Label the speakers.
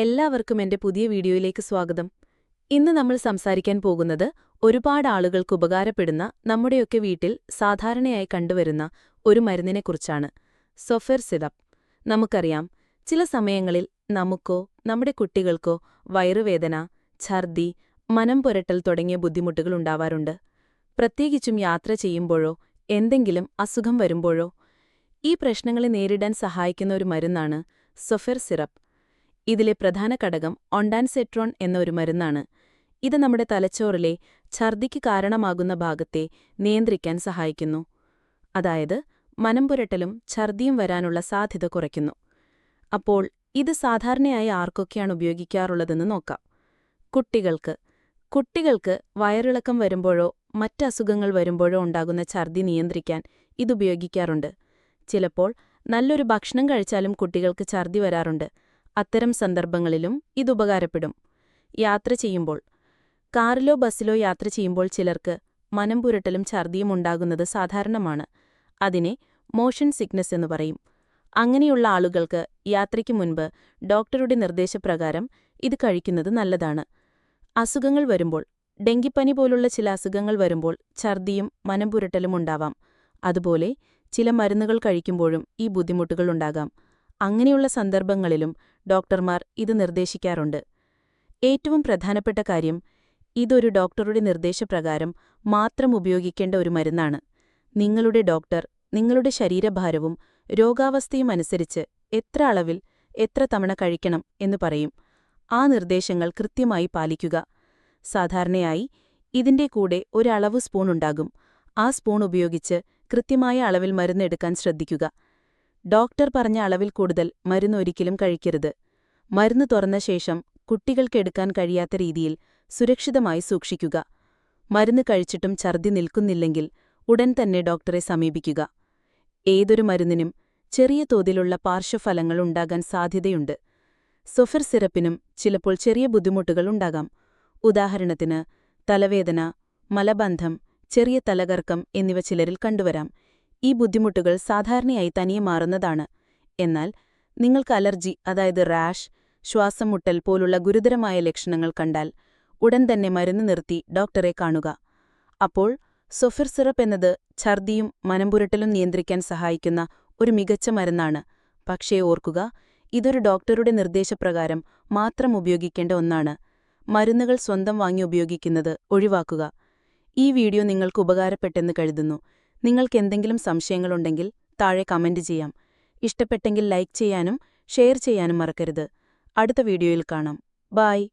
Speaker 1: എല്ലാവർക്കും എന്റെ പുതിയ വീഡിയോയിലേക്ക് സ്വാഗതം. ഇന്ന് നമ്മൾ സംസാരിക്കാൻ പോകുന്നത് ഒരുപാട് ആളുകൾക്ക് ഉപകാരപ്പെടുന്ന നമ്മുടെയൊക്കെ വീട്ടിൽ സാധാരണയായി കണ്ടുവരുന്ന ഒരു മരുന്നിനെക്കുറിച്ചാണ് സൊഫെർ സിറപ്പ്. നമുക്കറിയാം ചില സമയങ്ങളിൽ നമുക്കോ നമ്മുടെ കുട്ടികൾക്കോ വയറുവേദന ഛർദി മനം പുരട്ടൽ തുടങ്ങിയ ബുദ്ധിമുട്ടുകൾ ഉണ്ടാവാറുണ്ട്. പ്രത്യേകിച്ചും യാത്ര ചെയ്യുമ്പോഴോ എന്തെങ്കിലും അസുഖം വരുമ്പോഴോ ഈ പ്രശ്നങ്ങളെ നേരിടാൻ സഹായിക്കുന്ന ഒരു മരുന്നാണ് സൊഫെർ സിറപ്പ്. ഇതിലെ പ്രധാന ഘടകം ഒണ്ടാൻസെട്രോൺ എന്ന ഒരു മരുന്നാണ്. ഇത് നമ്മുടെ തലച്ചോറിലെ ഛർദിക്ക് കാരണമാകുന്ന ഭാഗത്തെ നിയന്ത്രിക്കാൻ സഹായിക്കുന്നു. അതായത് മനംപുരട്ടലും ഛർദിയും വരാനുള്ള സാധ്യത കുറയ്ക്കുന്നു. അപ്പോൾ ഇത് സാധാരണയായി ആർക്കൊക്കെയാണ് ഉപയോഗിക്കാറുള്ളതെന്ന് നോക്കാം. കുട്ടികൾക്ക്. കുട്ടികൾക്ക് വയറിളക്കം വരുമ്പോഴോ മറ്റസുഖങ്ങൾ വരുമ്പോഴോ ഉണ്ടാകുന്ന ഛർദി നിയന്ത്രിക്കാൻ ഇതുപയോഗിക്കാറുണ്ട് ചിലപ്പോൾ നല്ലൊരു ഭക്ഷണം കഴിച്ചാലും കുട്ടികൾക്ക് ഛർദി വരാറുണ്ട്. അത്തരം സന്ദർഭങ്ങളിലും ഇതുപകാരപ്പെടും യാത്ര ചെയ്യുമ്പോൾ. കാറിലോ ബസ്സിലോ യാത്ര ചെയ്യുമ്പോൾ ചിലർക്ക് മനം പുരട്ടലും ഛർദിയും ഉണ്ടാകുന്നത് സാധാരണമാണ്. അതിനെ മോഷൻ സിക്നസ് എന്ന് പറയും. അങ്ങനെയുള്ള ആളുകൾക്ക് യാത്രയ്ക്ക് മുൻപ് ഡോക്ടറുടെ നിർദ്ദേശപ്രകാരം ഇത് കഴിക്കുന്നത് നല്ലതാണ്. അസുഖങ്ങൾ വരുമ്പോൾ ഡെങ്കിപ്പനി പോലുള്ള ചില അസുഖങ്ങൾ വരുമ്പോൾ ഛർദിയും മനംപുരട്ടലും ഉണ്ടാവാം. അതുപോലെ ചില മരുന്നുകൾ കഴിക്കുമ്പോഴും ഈ ബുദ്ധിമുട്ടുകൾ ഉണ്ടാകാം. അങ്ങനെയുള്ള സന്ദർഭങ്ങളിലും ഡോക്ടർമാർ ഇത് നിർദ്ദേശിക്കാറുണ്ട്. ഏറ്റവും പ്രധാനപ്പെട്ട കാര്യം ഇതൊരു ഡോക്ടറുടെ നിർദ്ദേശപ്രകാരം മാത്രം ഉപയോഗിക്കേണ്ട ഒരു മരുന്നാണ്. നിങ്ങളുടെ ഡോക്ടർ നിങ്ങളുടെ ശരീരഭാരവും രോഗാവസ്ഥയും അനുസരിച്ച് എത്ര അളവിൽ എത്ര തവണ കഴിക്കണം എന്ന് പറയും. ആ നിർദ്ദേശങ്ങൾ കൃത്യമായി പാലിക്കുക. സാധാരണയായി ഇതിന്റെ കൂടെ ഒരളവ് സ്പൂൺ ഉണ്ടാകും. ആ സ്പൂൺ ഉപയോഗിച്ച് കൃത്യമായ അളവിൽ മരുന്നെടുക്കാൻ ശ്രദ്ധിക്കുക. ഡോക്ടർ പറഞ്ഞ അളവിൽ കൂടുതൽ മരുന്ന് ഒരിക്കലും കഴിക്കരുത്. മരുന്ന് തുറന്ന ശേഷം കുട്ടികൾക്ക് എടുക്കാൻ കഴിയാത്ത രീതിയിൽ സുരക്ഷിതമായി സൂക്ഷിക്കുക. മരുന്ന് കഴിച്ചിട്ടും ഛർദി നിൽക്കുന്നില്ലെങ്കിൽ ഉടൻ തന്നെ ഡോക്ടറെ സമീപിക്കുക. ഏതൊരു മരുന്നിനും ചെറിയ തോതിലുള്ള പാർശ്വഫലങ്ങൾ ഉണ്ടാകാൻ സാധ്യതയുണ്ട്. സൊഫർ സിറപ്പിനും ചിലപ്പോൾ ചെറിയ ബുദ്ധിമുട്ടുകൾ ഉണ്ടാകാം. ഉദാഹരണത്തിന് തലവേദന മലബന്ധം ചെറിയ തലകർക്കം എന്നിവ ചിലരിൽ കണ്ടുവരാം. ഈ ബുദ്ധിമുട്ടുകൾ സാധാരണയായി തനിയെ മാറുന്നതാണ്. എന്നാൽ നിങ്ങൾക്ക് അലർജി അതായത് റാഷ് ശ്വാസം മുട്ടൽ പോലുള്ള ഗുരുതരമായ ലക്ഷണങ്ങൾ കണ്ടാൽ ഉടൻ തന്നെ മരുന്ന് നിർത്തി ഡോക്ടറെ കാണുക. അപ്പോൾ സൊഫിർ സിറപ്പ് എന്നത് ഛർദിയും മനംപുരട്ടലും നിയന്ത്രിക്കാൻ സഹായിക്കുന്ന ഒരു മികച്ച മരുന്നാണ്. പക്ഷേ ഓർക്കുക ഇതൊരു ഡോക്ടറുടെ നിർദ്ദേശപ്രകാരം മാത്രം ഉപയോഗിക്കേണ്ട ഒന്നാണ്. മരുന്നുകൾ സ്വന്തം വാങ്ങി ഉപയോഗിക്കുന്നത് ഒഴിവാക്കുക. ഈ വീഡിയോ നിങ്ങൾക്ക് ഉപകാരപ്പെട്ടെന്ന് കരുതുന്നു. നിങ്ങൾക്കെന്തെങ്കിലും സംശയങ്ങളുണ്ടെങ്കിൽ താഴെ കമന്റ് ചെയ്യാം. ഇഷ്ടപ്പെട്ടെങ്കിൽ ലൈക്ക് ചെയ്യാനും ഷെയർ ചെയ്യാനും മറക്കരുത്. അടുത്ത വീഡിയോയിൽ കാണാം. ബായ്